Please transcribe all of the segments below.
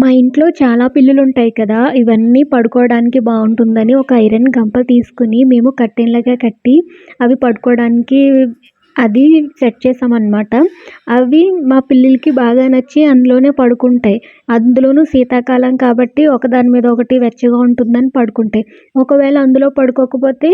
మా ఇంట్లో చాలా పిల్లులు ఉంటాయి కదా ఇవన్నీ పడుకోవడానికి బాగుంటుందని ఒక ఐరన్ గంప తీసుకుని మేము కర్టెన్లాగా కట్టి అవి పడుకోవడానికి అది సెట్ చేసామన్నమాట. అవి మా పిల్లలకి బాగా నచ్చి అందులోనే పడుకుంటాయి. అందులోనూ శీతాకాలం కాబట్టి ఒకదాని మీద ఒకటి వెచ్చగా ఉంటుందని పడుకుంటాయి. ఒకవేళ అందులో పడుకోకపోతే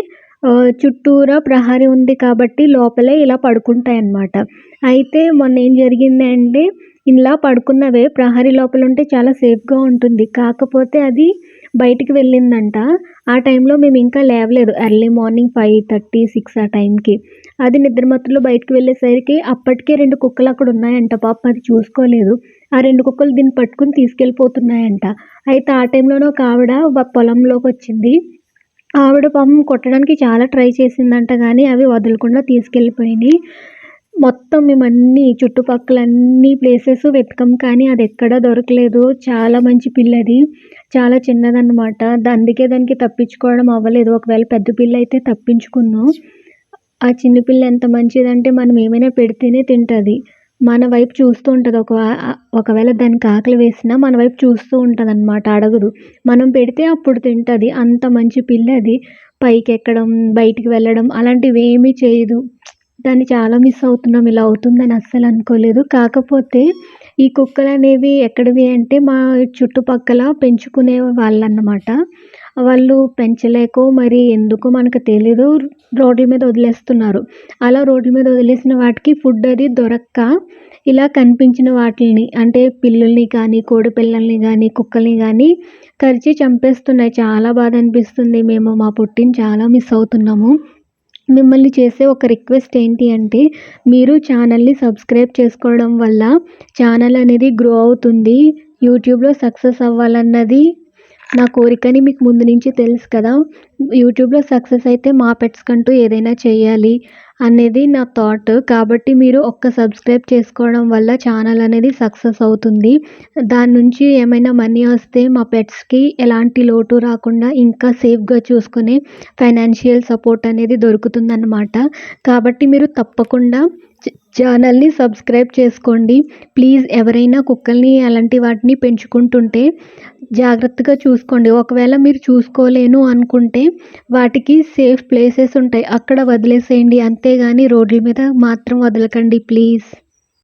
చుట్టూరా ప్రహరీ ఉంది కాబట్టి లోపలే ఇలా పడుకుంటాయి అన్నమాట అయితే మొన్న ఏం జరిగింది అంటే ఇలా పడుకున్నవే ప్రహరీ లోపల ఉంటే చాలా సేఫ్గా ఉంటుంది. కాకపోతే అది బయటికి వెళ్ళిందంట. ఆ టైంలో మేము ఇంకా లేవలేదు. Early morning five thirty six ఆ టైంకి. అది నిద్రమత్తులో బయటకు వెళ్ళేసరికి అప్పటికే రెండు కుక్కలు అక్కడ ఉన్నాయంట. పాపం అది చూసుకోలేదు. ఆ రెండు కుక్కలు దీన్ని పట్టుకుని తీసుకెళ్ళిపోతున్నాయంట. అయితే ఆ టైంలోనే ఒక ఆవిడ పొలంలోకి వచ్చింది. ఆవిడ పాపం కొట్టడానికి చాలా ట్రై చేసిందంట కానీ అవి వదలకుండా తీసుకెళ్ళిపోయినాయి. మొత్తం మేము అన్ని చుట్టుపక్కల అన్ని ప్లేసెస్ వెతకం కానీ అది ఎక్కడా దొరకలేదు. చాలా మంచి పిల్ల అది చాలా చిన్నదన్నమాట. అందుకే దానికి తప్పించుకోవడం అవ్వలేదు. ఒకవేళ పెద్ద పిల్ల అయితే తప్పించుకున్నాం ఆ చిన్న పిల్ల ఎంత మంచిదంటే మనం ఏమైనా పెడితేనే తింటుంది. మన వైపు చూస్తూ ఉంటుంది. ఒక ఒకవేళ దానికి ఆకలి వేసినా మన వైపు చూస్తూ ఉంటుంది అనమాట అడగదు. మనం పెడితే అప్పుడు తింటుంది. అంత మంచి పిల్ల అది. పైకి ఎక్కడం బయటికి వెళ్ళడం అలాంటివి ఏమీ చేయదు. దాన్ని చాలా మిస్ అవుతున్నాం. ఇలా అవుతుందని అస్సలు అనుకోలేదు. కాకపోతే ఈ కుక్కలు అనేవి ఎక్కడివి అంటే మా చుట్టుపక్కల పెంచుకునే వాళ్ళు అన్నమాట వాళ్ళు పెంచలేకో మరి ఎందుకో మనకు తెలీదు. రోడ్ల మీద వదిలేస్తున్నారు. అలా రోడ్ల మీద వదిలేసిన వాటికి ఫుడ్ అది దొరక్క. ఇలా కనిపించిన వాటిని అంటే పిల్లుల్ని కానీ కోడి పిల్లల్ని కానీ కుక్కల్ని కానీ కరిచి చంపేస్తున్నాయి. చాలా బాధ అనిపిస్తుంది. మేము మా పుట్టిని చాలా మిస్ అవుతున్నాము. మిమ్మల్ని చేసే ఒక రిక్వెస్ట్ ఏంటి అంటే మీరు ఛానల్ని సబ్స్క్రైబ్ చేసుకోవడం వల్ల ఛానల్ అనేది గ్రో అవుతుంది యూట్యూబ్లో సక్సెస్ అవ్వాలన్నది నా కోరికని మీకు ముందు నుంచి తెలుసు కదా. యూట్యూబ్లో సక్సెస్ అయితే మా పెట్స్ కంటూ ఏదైనా చేయాలి అనేది నా థాట్. కాబట్టి మీరు ఒక్క సబ్స్క్రైబ్ చేసుకోవడం వల్ల ఛానల్ అనేది సక్సెస్ అవుతుంది. దాని నుంచి ఏమైనా మనీ వస్తే మా పెట్స్కి ఎలాంటి లోటు రాకుండా ఇంకా సేఫ్గా చూసుకునే ఫైనాన్షియల్ సపోర్ట్ అనేది దొరుకుతుందన్నమాట. కాబట్టి మీరు తప్పకుండా ఛానల్ని సబ్స్క్రైబ్ చేసుకోండి. ప్లీజ్ ఎవరైనా కుక్కల్ని అలాంటి వాటిని పెంచుకుంటుంటే జాగ్రత్తగా చూసుకోండి. ఒకవేళ మీరు చూసుకోలేను అనుకుంటే వాటికి సేఫ్ ప్లేసెస్ ఉంటాయి. అక్కడ వదిలేసేయండి. అంతేగాని రోడ్ల మీద మాత్రం వదలకండి ప్లీజ్